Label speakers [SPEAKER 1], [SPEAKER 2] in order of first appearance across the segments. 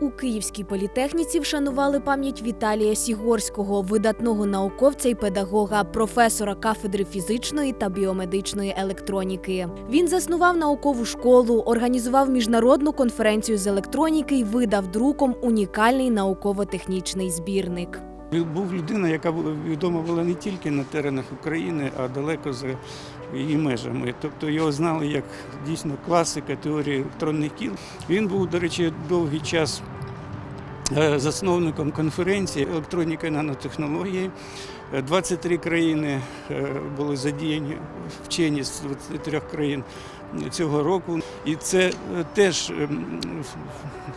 [SPEAKER 1] У Київській політехніці вшанували пам'ять Віталія Сігорського, видатного науковця і педагога, професора кафедри фізичної та біомедичної електроніки. Він заснував наукову школу, організував міжнародну конференцію з електроніки і видав друком унікальний науково-технічний збірник.
[SPEAKER 2] Був людина, яка відома була не тільки на теренах України, а далеко за її межами. Тобто його знали як дійсно класика теорії електронних кіл. Він був, до речі, довгий час е, засновником конференції електроніка і нанотехнології. Е, 23 країни е, були задіяні вчені з 23 країн цього року. І це е, теж ем,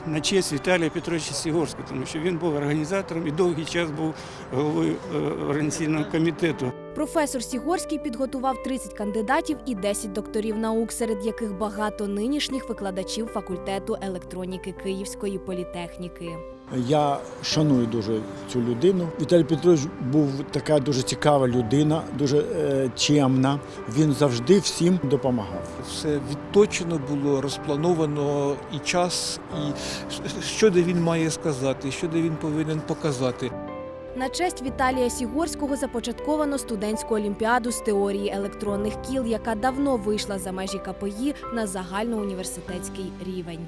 [SPEAKER 2] на честь Віталія Петровича Сігорського, тому що він був організатором і довгий час був головою е, організаційного комітету.
[SPEAKER 1] Професор Сігорський підготував 30 кандидатів і 10 докторів наук, серед яких багато нинішніх викладачів факультету електроніки Київської політехніки.
[SPEAKER 3] Я шаную дуже цю людину. Віталій Петрович був така дуже цікава людина, дуже е, чемна. Він завжди всім допомагав.
[SPEAKER 4] Все відточено було, розплановано і час, і що де він має сказати, що де він повинен показати.
[SPEAKER 1] На честь Віталія Сігорського започатковано студентську олімпіаду з теорії електронних кіл, яка давно вийшла за межі КПІ на загальноуніверситетський рівень.